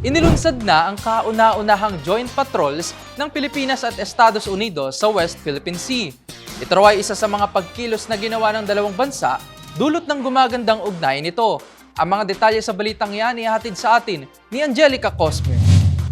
Inilunsad na ang kauna-unahang joint patrols ng Pilipinas at Estados Unidos sa West Philippine Sea. Ito raw ay isa sa mga pagkilos na ginawa ng dalawang bansa dulot ng gumagandang ugnayan nito. Ang mga detalye sa balitang yan ihatid sa atin ni Angelica Cosme.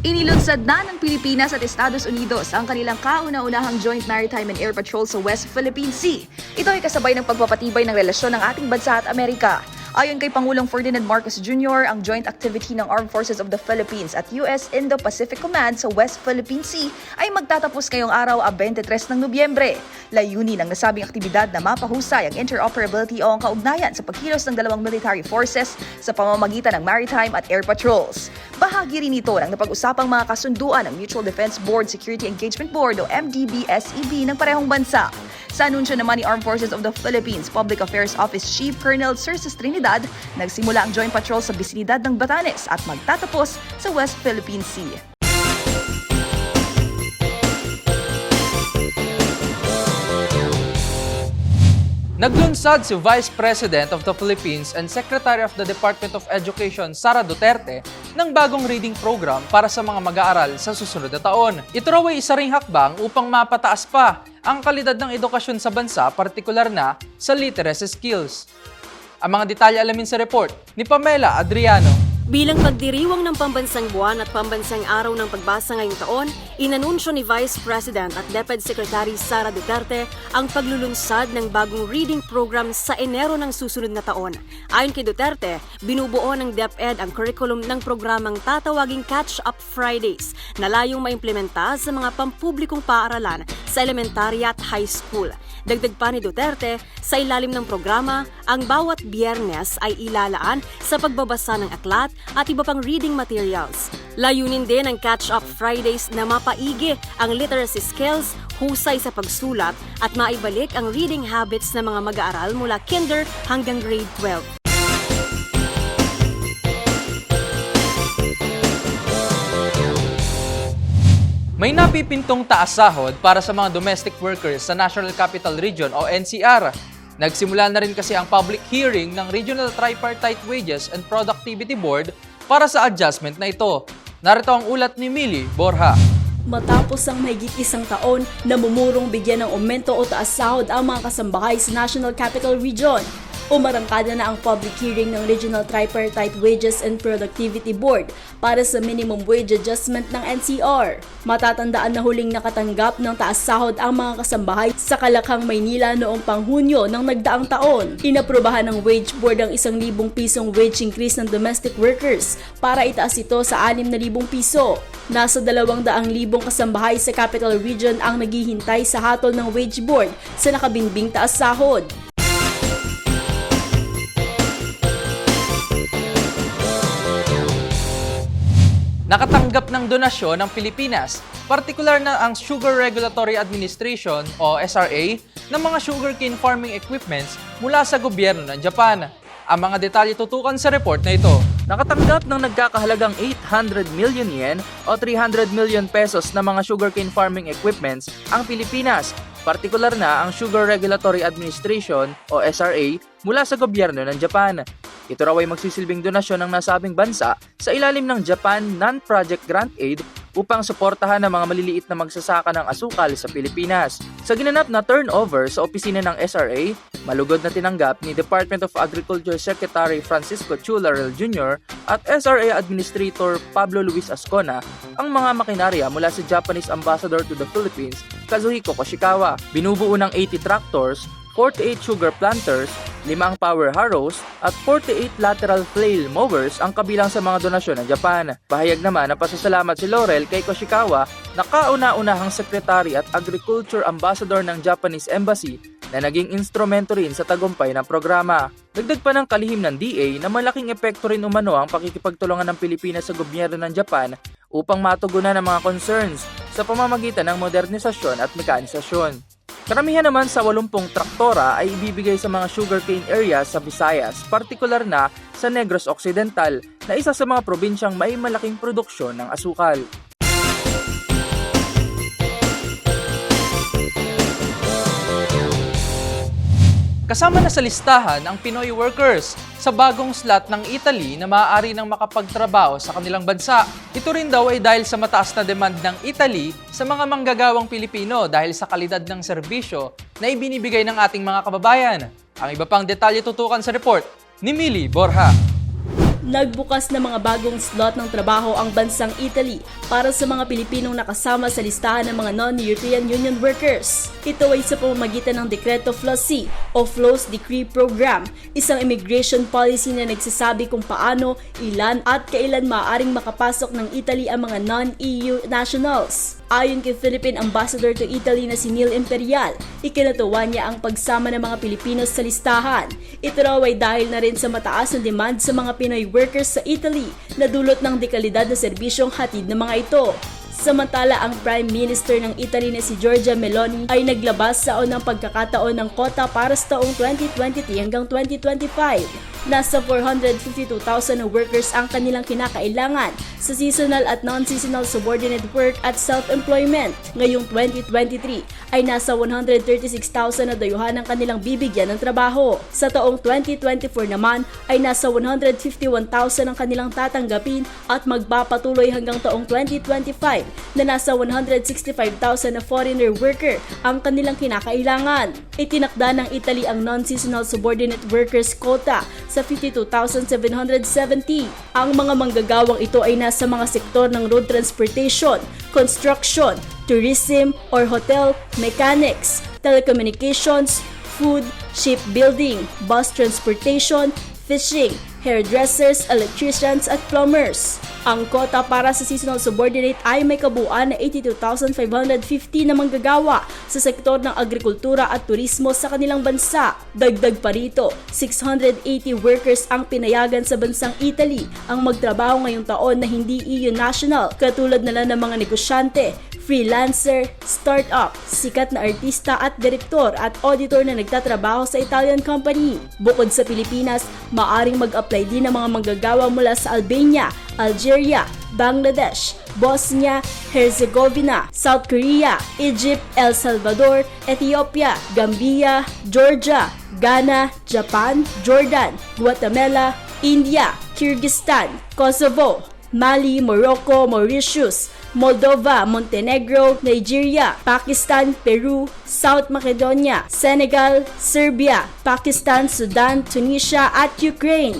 Inilunsad na ng Pilipinas at Estados Unidos ang kanilang kauna-unahang Joint Maritime and Air Patrol sa West Philippine Sea. Ito ay kasabay ng pagpapatibay ng relasyon ng ating bansa at Amerika. Ayon kay Pangulong Ferdinand Marcos Jr., ang joint activity ng Armed Forces of the Philippines at US Indo-Pacific Command sa West Philippine Sea ay magtatapos ngayong araw a 23 ng Nobyembre. Layunin ng nasabing aktibidad na mapahusay ang interoperability o ang kaugnayan sa pagkilos ng dalawang military forces sa pamamagitan ng maritime at air patrols. Bahagi rin ito ng napag-usapang mga kasunduan ng Mutual Defense Board Security Engagement Board o MDB-SEB E ng parehong bansa. Sa anunsyo naman ni Armed Forces of the Philippines Public Affairs Office Chief Colonel Cerces Trinidad, nagsimula ang joint patrol sa bisinidad ng Batanes at magtatapos sa West Philippine Sea. Naglunsad si Vice President of the Philippines and Secretary of the Department of Education Sara Duterte ng bagong reading program para sa mga mag-aaral sa susunod na taon. Ito raw ay isa ring hakbang upang mapataas pa ang kalidad ng edukasyon sa bansa, partikular na sa literacy skills. Ang mga detalye alamin sa report ni Pamela Adriano. Bilang pagdiriwang ng pambansang buwan at pambansang araw ng pagbasa ngayong taon, inanunsyo ni Vice President at DepEd Secretary Sara Duterte ang paglulunsad ng bagong reading program sa Enero ng susunod na taon. Ayon kay Duterte, binubuo ng DepEd ang curriculum ng programang tatawaging Catch Up Fridays na layong maimplementa sa mga pampublikong paaralan sa elementary at high school. Dagdag pa ni Duterte, sa ilalim ng programa, ang bawat biyernes ay ilalaan sa pagbabasa ng aklat at iba pang reading materials. Layunin din ng Catch Up Fridays na mapaigi ang literacy skills, husay sa pagsulat at maibalik ang reading habits ng mga mag-aaral mula kinder hanggang grade 12. May napipintong taas sahod para sa mga domestic workers sa National Capital Region o NCR. Nagsimula na rin kasi ang public hearing ng Regional Tripartite Wages and Productivity Board para sa adjustment na ito. Narito ang ulat ni Millie Borja. Matapos ang mahigit isang taon na mumurong bigyan ng aumento o taas sahod ang mga kasambahay sa National Capital Region, umarangkada na ang public hearing ng Regional Tripartite Wages and Productivity Board para sa minimum wage adjustment ng NCR. Matatandaan na huling nakatanggap ng taas sahod ang mga kasambahay sa Kalakhang, Maynila noong panghunyo ng nagdaang taon. Inaprubahan ng wage board ang 1,000 pisong wage increase ng domestic workers para itaas ito sa 6,000 piso. Nasa 200,000 kasambahay sa Capital Region ang naghihintay sa hatol ng wage board sa nakabinbing taas sahod. Nakatanggap ng donasyon ng Pilipinas, partikular na ang Sugar Regulatory Administration o SRA ng mga sugarcane farming equipments mula sa gobyerno ng Japan. Ang mga detalye tutukan sa report na ito nakatanggap ng nagkakahalagang 800 million yen o 300 million pesos na mga sugarcane farming equipments ang Pilipinas, partikular na ang Sugar Regulatory Administration o SRA mula sa gobyerno ng Japan. Ito raw ay magsisilbing donasyon ng nasabing bansa sa ilalim ng Japan Non-Project Grant Aid upang suportahan ang mga maliliit na magsasaka ng asukal sa Pilipinas. Sa ginanap na turnover sa opisina ng SRA, malugod na tinanggap ni Department of Agriculture Secretary Francisco Chularel Jr. at SRA Administrator Pablo Luis Ascona ang mga makinarya mula sa Japanese Ambassador to the Philippines, Kazuhiko Koshikawa. Binubuo ng 80 tractors, 48 sugar planters, 5 power harrows at 48 lateral flail mowers ang kabilang sa mga donasyon ng Japan. Pahayag naman na pasasalamat si Laurel kay Koshikawa na kauna-unahang Secretary at Agriculture Ambassador ng Japanese Embassy na naging instrumento rin sa tagumpay ng programa. Dagdag pa ng kalihim ng DA na malaking epekto rin umano ang pakikipagtulungan ng Pilipinas sa gobyerno ng Japan upang matugunan ang mga concerns sa pamamagitan ng modernisasyon at mekanisasyon. Karamihan naman sa 80 traktora ay ibibigay sa mga sugarcane areas sa Visayas, partikular na sa Negros Occidental na isa sa mga probinsyang may malaking produksyon ng asukal. Kasama na sa listahan ang Pinoy workers sa bagong slot ng Italy na maaari nang makapagtrabaho sa kanilang bansa. Ito rin daw ay dahil sa mataas na demand ng Italy sa mga manggagawang Pilipino dahil sa kalidad ng serbisyo na ibinibigay ng ating mga kababayan. Ang iba pang detalye tutukan sa report ni Mili Borja. Nagbukas ng mga bagong slot ng trabaho ang bansang Italy para sa mga Pilipinong nakasama sa listahan ng mga non-European Union workers. Ito ay sa pamamagitan ng Dekreto FLOSI o Flows Decree Program, isang immigration policy na nagsasabi kung paano, ilan at kailan maaaring makapasok ng Italy ang mga non-EU nationals. Ayon kay Philippine Ambassador to Italy na si Neil Imperial, ikinatuwa niya ang pagsama ng mga Pilipino sa listahan. Ito raw ay dahil na rin sa mataas na demand sa mga Pinoy workers sa Italy na dulot ng dekalidad na serbisyong hatid ng mga ito. Samantala, ang Prime Minister ng Italy na si Giorgia Meloni ay naglabas sa unang pagkakataon ng kota para sa taong 2023 hanggang 2025. Nasa 452,000 na workers ang kanilang kinakailangan sa seasonal at non-seasonal subordinate work at self-employment. Ngayong 2023 ay nasa 136,000 na dayuhan ang kanilang bibigyan ng trabaho. Sa taong 2024 naman ay nasa 151,000 ang kanilang tatanggapin at magpapatuloy hanggang taong 2025 na nasa 165,000 na foreigner worker ang kanilang kinakailangan. Itinakda ng Italy ang non-seasonal subordinate workers quota sa 52,770. Ang mga manggagawang ito ay nasa mga sektor ng road transportation, construction, tourism or hotel, mechanics, telecommunications, food, shipbuilding, bus transportation, fishing, hairdressers, electricians at plumbers. Ang kota para sa seasonal subordinate ay may kabuuan na 82,550 na manggagawa sa sektor ng agrikultura at turismo sa kanilang bansa. Dagdag pa rito, 680 workers ang pinayagan sa bansang Italy ang magtrabaho ngayong taon na hindi EU national katulad nila ng mga negosyante, freelancer, startup, sikat na artista at direktor at auditor na nagtatrabaho sa Italian company. Bukod sa Pilipinas, maaring mag-apply din ng mga manggagawa mula sa Albania, Algeria, Bangladesh, Bosnia, Herzegovina, South Korea, Egypt, El Salvador, Ethiopia, Gambia, Georgia, Ghana, Japan, Jordan, Guatemala, India, Kyrgyzstan, Kosovo, Mali, Morocco, Mauritius, Moldova, Montenegro, Nigeria, Pakistan, Peru, South Macedonia, Senegal, Serbia, Pakistan, Sudan, Tunisia at Ukraine.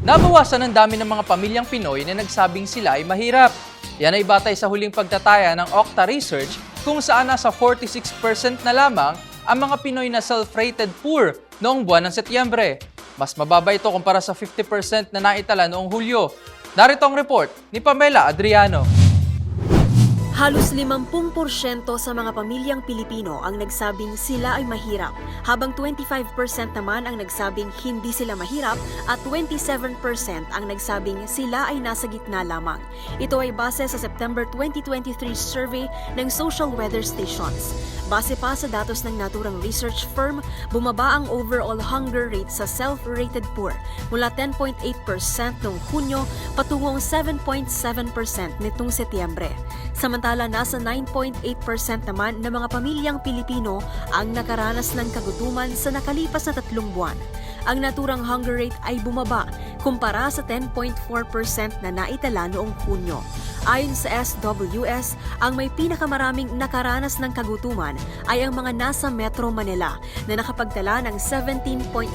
Nabawasan ang dami ng mga pamilyang Pinoy na nagsabing sila ay mahirap. Yan ay batay sa huling pagtataya ng Okta Research kung saan nasa 46% na lamang ang mga Pinoy na self-rated poor noong buwan ng Setyembre. Mas mababa ito kumpara sa 50% na naitala noong Hulyo. Narito ang report ni Pamela Adriano. Halos 50% sa mga pamilyang Pilipino ang nagsabing sila ay mahirap, habang 25% naman ang nagsabing hindi sila mahirap at 27% ang nagsabing sila ay nasa gitna lamang. Ito ay base sa September 2023 survey ng Social Weather Stations. Base pa sa datos ng naturang research firm, bumaba ang overall hunger rate sa self-rated poor mula 10.8% noong Hunyo patungong 7.7% nitong Setyembre. Samantala, nasa 9.8% naman ng mga pamilyang Pilipino ang nakaranas ng kagutuman sa nakalipas na tatlong buwan. Ang naturang hunger rate ay bumaba kumpara sa 10.4% na naitala noong Hunyo. Ayon sa SWS, ang may pinakamaraming nakaranas ng kagutuman ay ang mga nasa Metro Manila na nakapagtala ng 17.3%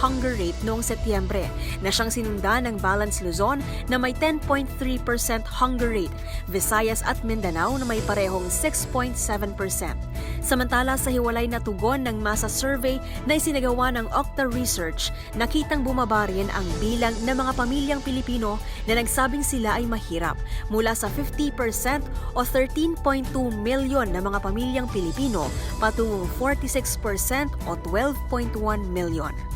hunger rate noong Setyembre na siyang sinundan ng Balance Luzon na may 10.3% hunger rate, Visayas at Mindanao na may parehong 6.7%. Samantala sa hiwalay na tugon ng masa survey na isinagawa ng Okta Research, nakitang bumaba rin ang bilang ng mga pamilyang Pilipino na nagsabing sila ay mahirap mula sa 50% o 13.2 milyon na mga pamilyang Pilipino patungong 46% o 12.1 milyon.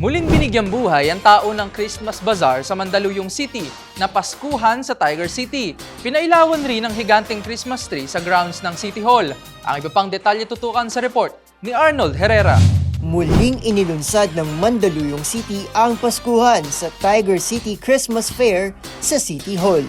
Muling binigyang buhay ang tao ng Christmas Bazaar sa Mandaluyong City na Paskuhan sa Tiger City. Pinailawan rin ang higanteng Christmas tree sa grounds ng City Hall. Ang iba pang detalye tutukan sa report ni Arnold Herrera. Muling inilunsad ng Mandaluyong City ang Paskuhan sa Tiger City Christmas Fair sa City Hall.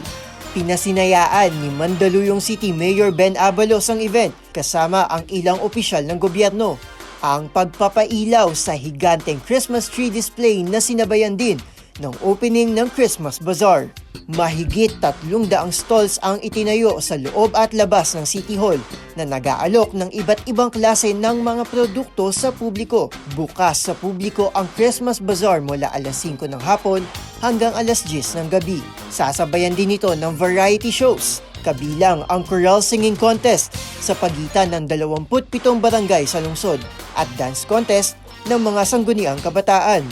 Pinasinayaan ni Mandaluyong City Mayor Ben Abalos ang event kasama ang ilang opisyal ng gobyerno. Ang pagpapailaw sa higanteng Christmas tree display na sinabayan din ng opening ng Christmas Bazaar. Mahigit tatlong daang stalls ang itinayo sa loob at labas ng City Hall na nag-aalok ng iba't ibang klase ng mga produkto sa publiko. Bukas sa publiko ang Christmas Bazaar mula alas 5 ng hapon hanggang alas 10 ng gabi. Sasabayan din ito ng variety shows, kabilang ang choral singing contest sa pagitan ng 27 barangay sa lungsod at dance contest ng mga sangguniang kabataan.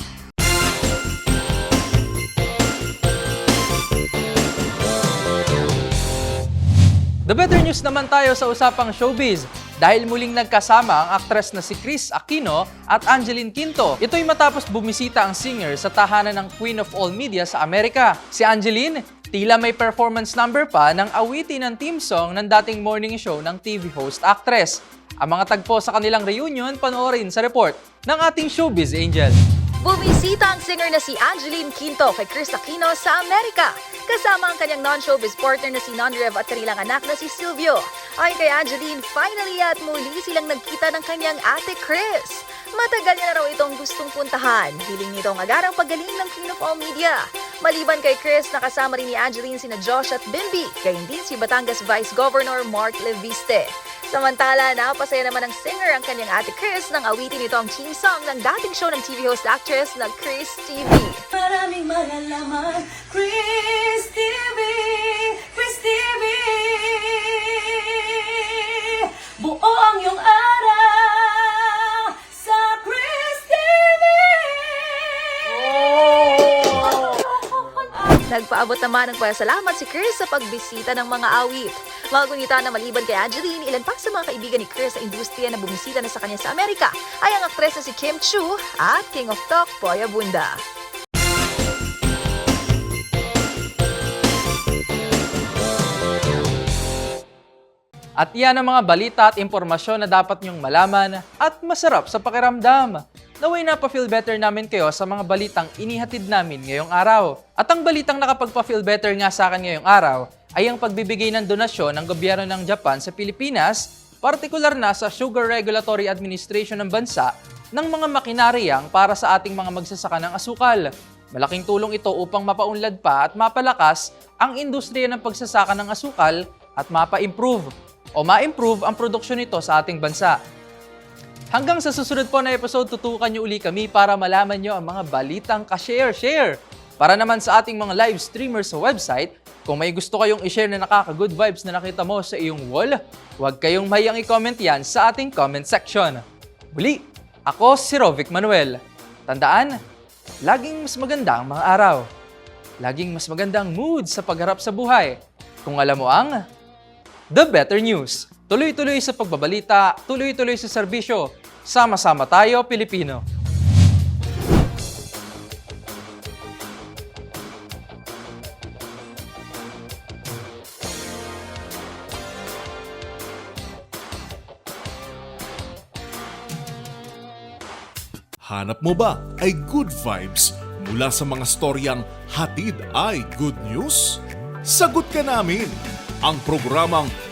The better news naman tayo sa usapang showbiz dahil muling nagkasama ang aktres na si Chris Aquino at Angeline Quinto. Ito'y matapos bumisita ang singer sa tahanan ng Queen of All Media sa Amerika. Si Angeline, tila may performance number pa ng awitin ng theme song ng dating morning show ng TV host actress. Ang mga tagpo sa kanilang reunion panoorin sa report ng ating showbiz angel. Bumisita ang singer na si Angeline Quinto kay Chris Aquino sa Amerika. Kasama ang kanyang non-showbiz partner na si Nonrev at kanilang anak na si Silvio. Ayon kay Angeline, finally at muli silang nagkita ng kanyang ate Chris. Matagal niya na raw itong gustong puntahan. Hiling nitong agarang pagaling ng Queen of All Media. Maliban kay Chris, nakasama rin ni Angeline sina Josh at Bimby, gayon din si Batangas Vice Governor Mark Leviste. Samantala, napasaya naman ng singer ang kanyang ate Chris nang awitin ito ang theme song ng dating show ng TV host actress na Chris TV. Maraming malalaman, Chris TV, Chris TV. Buo ang iyong Nagpaabot naman ng pasalamat si Chris sa pagbisita ng mga awit. Magunita na maliban kay Angeline, ilan pa sa mga kaibigan ni Chris sa industriya na bumisita na sa kanya sa Amerika ay ang aktres na si Kim Chu at King of Talk, Poya Bunda. At iyan ang mga balita at impormasyon na dapat niyong malaman at masarap sa pakiramdam. Naway na pa-feel better namin kayo sa mga balitang inihatid namin ngayong araw. At ang balitang nakapagpa-feel better nga sa akin ngayong araw ay ang pagbibigay ng donasyon ng gobyerno ng Japan sa Pilipinas, partikular na sa Sugar Regulatory Administration ng bansa ng mga makinaryang para sa ating mga magsasaka ng asukal. Malaking tulong ito upang mapaunlad pa at mapalakas ang industriya ng pagsasaka ng asukal at mapa-improve o ma-improve ang produksyon nito sa ating bansa. Hanggang sa susunod po na episode, tutukan niyo uli kami para malaman niyo ang mga balitang ka-share-share. Para naman sa ating mga live streamers sa website, kung may gusto kayong i-share na nakaka-good vibes na nakita mo sa iyong wall, huwag kayong mahiyang i-comment yan sa ating comment section. Muli, ako si Rovic Manuel. Tandaan, laging mas maganda ang mga araw. Laging mas magandang mood sa pagharap sa buhay. Kung alam mo ang The Better News. Tuloy-tuloy sa pagbabalita, tuloy-tuloy sa serbisyo. Sama-sama tayo, Pilipino. Hanap mo ba ay good vibes mula sa mga storyang hatid ay good news? Sagot ka namin! Ang programang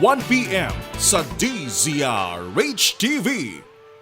1pm sa DZRH TV.